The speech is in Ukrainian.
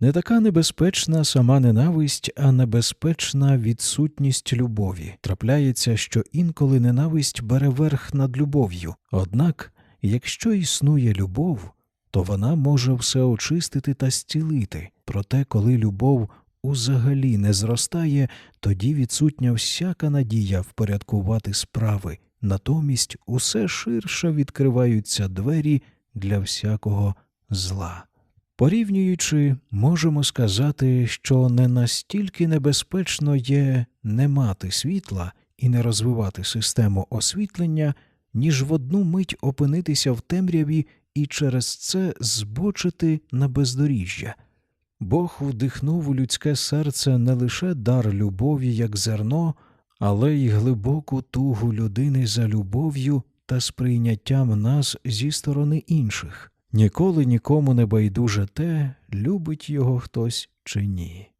Не така небезпечна сама ненависть, а небезпечна відсутність любові. Трапляється, що інколи ненависть бере верх над любов'ю. Однак, якщо існує любов, то вона може все очистити та зцілити. Проте, коли любов узагалі не зростає, тоді відсутня всяка надія впорядкувати справи. Натомість усе ширше відкриваються двері для всякого зла. Порівнюючи, можемо сказати, що не настільки небезпечно є не мати світла і не розвивати систему освітлення, ніж в одну мить опинитися в темряві і через це збочити на бездоріжжя. Бог вдихнув у людське серце не лише дар любові як зерно, але й глибоку тугу людини за любов'ю та сприйняттям нас зі сторони інших. Ніколи нікому не байдуже те, любить його хтось чи ні.